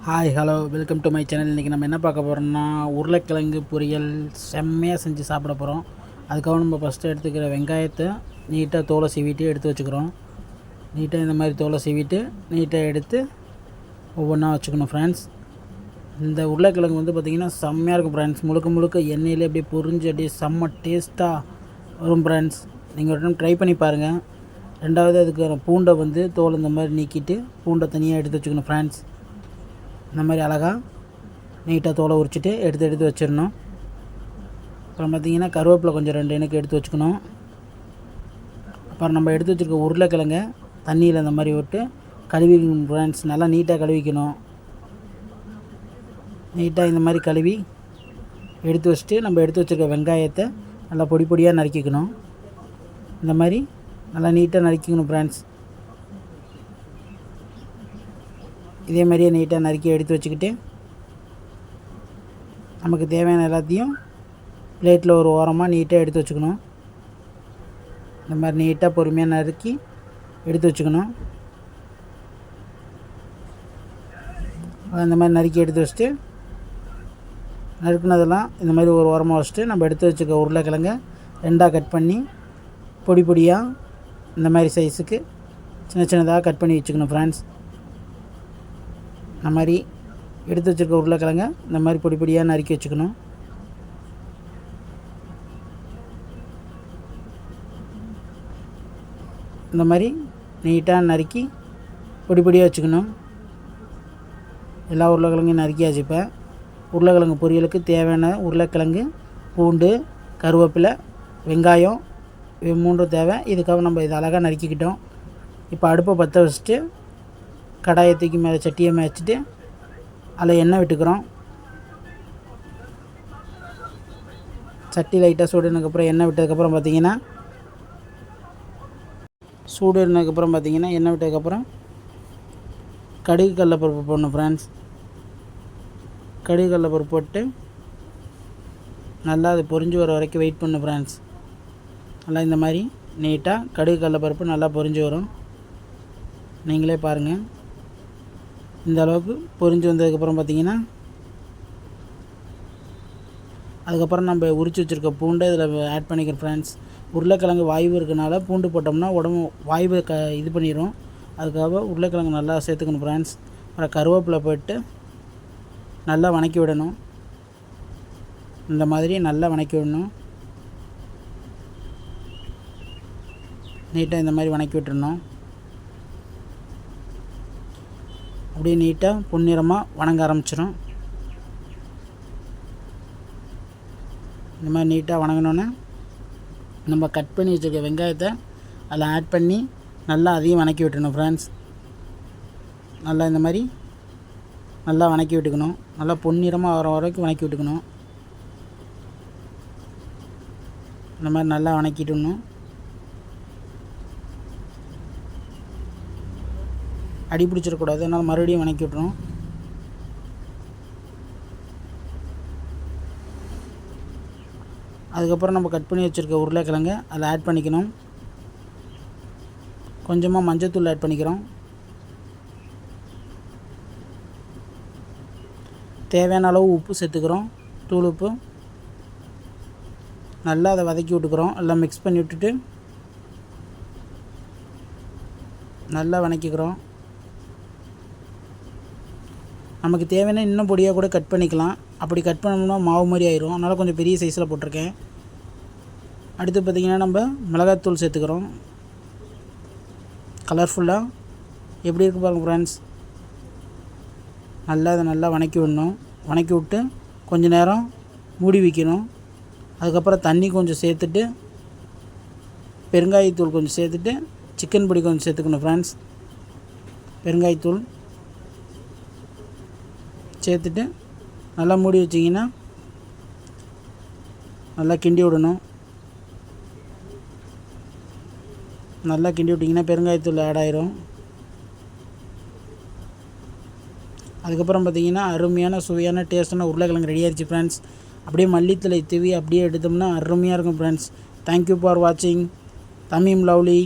Hi hello welcome to my channel இன்றைக்கி நம்ம என்ன பார்க்க போகிறோம்னா உருளைக்கிழங்கு பொரியல் செம்மையாக செஞ்சு சாப்பிட போகிறோம் அதுக்காக நம்ம ஃபஸ்ட்டு எடுத்துக்கிற வெங்காயத்தை நீட்டாக தோலை சீவிட்டு எடுத்து வச்சுக்கிறோம். நீட்டாக இந்த மாதிரி தோலை சீவிட்டு நீட்டாக எடுத்து ஒவ்வொன்றா வச்சுக்கணும் ஃப்ரெண்ட்ஸ் இந்த உருளைக்கிழங்கு வந்து பார்த்திங்கன்னா செம்மையாக இருக்கும் ஃப்ரெண்ட்ஸ் முழுக்க முழுக்க எண்ணெயிலே அப்படியே பொரிஞ்சு அப்படியே செம்ம டேஸ்ட்டாக வரும் ஃப்ரெண்ட்ஸ் நீங்கள் ஒரு டைம் ட்ரை பண்ணி பாருங்கள் ரெண்டாவது அதுக்கு பூண்டை வந்து தோல் இந்த மாதிரி நீக்கிட்டு பூண்டை தனியாக எடுத்து வச்சுக்கணும் ஃப்ரெண்ட்ஸ் இந்த மாதிரி அழகாக நீட்டாக தோலை உரிச்சிட்டு எடுத்து எடுத்து வச்சிடணும். அப்புறம் பார்த்திங்கன்னா கருவேப்பிலை கொஞ்சம் ரெண்டு எனக்கு எடுத்து வச்சுக்கணும். அப்புறம் நம்ம எடுத்து வச்சுருக்க உருளைக்கிழங்க தண்ணியில் இந்த மாதிரி விட்டு கழுவிக்கணும் ஃப்ரெண்ட்ஸ் நல்லா நீட்டாக கழுவிக்கணும். நீட்டாக இந்த மாதிரி கழுவி எடுத்து வச்சுட்டு நம்ம எடுத்து வச்சுருக்க வெங்காயத்தை நல்லா பொடி பொடியாக நறுக்கிக்கணும். இந்த மாதிரி நல்லா நீட்டாக நறுக்கிக்கணும் ஃப்ரெண்ட்ஸ் இதே மாதிரியே நீட்டாக நறுக்கி எடுத்து வச்சுக்கிட்டு நமக்கு தேவையான எல்லாத்தையும் பிளேட்டில் ஒரு ஓரமாக நீட்டாக எடுத்து வச்சுக்கணும். இந்த மாதிரி நீட்டாக பொறுமையாக நறுக்கி எடுத்து வச்சுக்கணும். அந்த மாதிரி நறுக்கி எடுத்து வச்சுட்டு நறுக்குனதெல்லாம் இந்த மாதிரி ஒரு ஓரமாக வச்சுட்டு நம்ம எடுத்து வச்சுக்க உருளைக்கிழங்க ரெண்டாக கட் பண்ணி பொடி பொடியாக இந்த மாதிரி சைஸுக்கு சின்ன சின்னதாக கட் பண்ணி வச்சுக்கணும் ஃப்ரெண்ட்ஸ் இந்த மாதிரி எடுத்து வச்சுருக்க உருளைக்கிழங்க இந்த மாதிரி பொடி பொடியாக நறுக்கி வச்சுக்கணும். இந்த மாதிரி நீட்டாக நறுக்கி பொடி பொடியாக வச்சுக்கணும். எல்லா உருளைக்கிழங்கையும் நறுக்கியாச்சு இப்போ. உருளைக்கிழங்கு பொரியலுக்கு தேவையான உருளைக்கிழங்கு பூண்டு கருவேப்பிலை வெங்காயம் இது மூன்றும் தேவை. இதுக்காக நம்ம இதை அழகாக நறுக்கிக்கிட்டோம். இப்போ அடுப்பை பற்ற வச்சுட்டு கடாயை தூக்கி மேலே சட்டியை மேய்ச்சிட்டு அதில் எண்ணெய் விட்டுக்கிறோம். சட்டி லைட்டாக சூடுனதுக்கப்புறம் எண்ணெய் விட்டதுக்கப்புறம் பார்த்தீங்கன்னா சூடு இருந்ததுக்கப்புறம் பார்த்தீங்கன்னா எண்ணெய் விட்டதுக்கப்புறம் கடுகு கடலப்பருப்பு போடணும் ஃப்ரெண்ட்ஸ் கடுகு கடலப்பருப்பு போட்டு நல்லா அது பொரிஞ்சு வர வரைக்கும் வெயிட் பண்ணு ஃப்ரெண்ட்ஸ் நல்லா இந்த மாதிரி நீட்டாக கடுகு கடலப்பருப்பு நல்லா பொரிஞ்சு வரும். நீங்களே பாருங்கள் இந்த அளவுக்கு பொரிஞ்சு வந்ததுக்கப்புறம் பார்த்தீங்கன்னா அதுக்கப்புறம் நம்ம உரித்து வச்சுருக்க பூண்டை இதில் ஆட் பண்ணிக்கிறோம் ஃப்ரெண்ட்ஸ் உருளைக்கிழங்கு வாய்வு இருக்கனால பூண்டு போட்டோம்னா உடம்பு வாய்வு க இது பண்ணிடும் அதுக்காக உருளைக்கிழங்கு நல்லா சேர்த்துக்கணும் ஃப்ரெண்ட்ஸ் அப்புறம் கருவேப்பிலை போட்டு நல்லா வணக்கி விடணும். இந்த மாதிரி நல்லா வணக்கி விடணும். நீட்டாக இந்த மாதிரி வணக்கி விட்டுருணும் அப்படியே நீட்டாக பொன்னிறமாக வணங்க ஆரம்பிச்சிடும் இந்த மாதிரி நீட்டாக வணங்கினோன்னே நம்ம கட் பண்ணி வச்சுருக்க வெங்காயத்தை அதில் ஆட் பண்ணி நல்லா அதையும் வணக்கி விட்டுணும் ஃப்ரெண்ட்ஸ் நல்லா இந்த மாதிரி நல்லா வணக்கி விட்டுக்கணும். நல்லா பொன்னிறமாக வர வரைக்கும் வணக்கி விட்டுக்கணும். இந்த மாதிரி நல்லா வணக்கிட்டுணும் அடி பிடிச்சிடக்கூடாது அதனால் மறுபடியும் வணக்கி விட்றோம் அதுக்கப்புறம் நம்ம கட் பண்ணி வச்சுருக்க உருளைக்கிழங்கு அதில் ஆட் பண்ணிக்கணும். கொஞ்சமாக மஞ்சத்தூள் ஆட் பண்ணிக்கிறோம். தேவையான அளவு உப்பு சேர்த்துக்கிறோம். தூள் உப்பு. நல்லா அதை வதக்கி விட்டுக்கிறோம். எல்லாம் மிக்ஸ் பண்ணி விட்டுட்டு நல்லா வதக்கிக்கிறோம் நமக்கு தேவையான இன்னும் பொடியாக கூட கட் பண்ணிக்கலாம். அப்படி கட் பண்ணோம்னா மாவு மாதிரி ஆயிரும். அதனால் கொஞ்சம் பெரிய சைஸில் போட்டிருக்கேன். அடுத்து பார்த்திங்கன்னா நம்ம மிளகாத்தூள் சேர்த்துக்கிறோம். கலர்ஃபுல்லாக எப்படி இருக்கு பாருங்கள் ஃப்ரெண்ட்ஸ் நல்லா அதை நல்லா வணக்கி விடணும். வணக்கி விட்டு கொஞ்சம் நேரம் மூடி வைக்கணும். அதுக்கப்புறம் தண்ணி கொஞ்சம் சேர்த்துட்டு பெருங்காயத்தூள் கொஞ்சம் சேர்த்துட்டு சிக்கன் பொடி கொஞ்சம் சேர்த்துக்கணும் ஃப்ரெண்ட்ஸ் பெருங்காயத்தூள். சேர்த்துட்டு நல்லா மூடி வச்சிங்கன்னா நல்லா கிண்டி விடணும். நல்லா கிண்டி விட்டிங்கன்னா பெருங்காயத்தூள் ஆட் ஆயிரும். அதுக்கப்புறம் பார்த்திங்கன்னா அருமையான சுவையான டேஸ்ட்டான உருளைக்கிழங்கு ரெடி ஆயிடுச்சு ஃப்ரெண்ட்ஸ் அப்படியே மல்லித்தலை தூவி அப்படியே எடுத்தோம்னா அருமையாக இருக்கும் ஃப்ரெண்ட்ஸ் தேங்க்யூ ஃபார் வாட்சிங் தமிம் லவ்லி.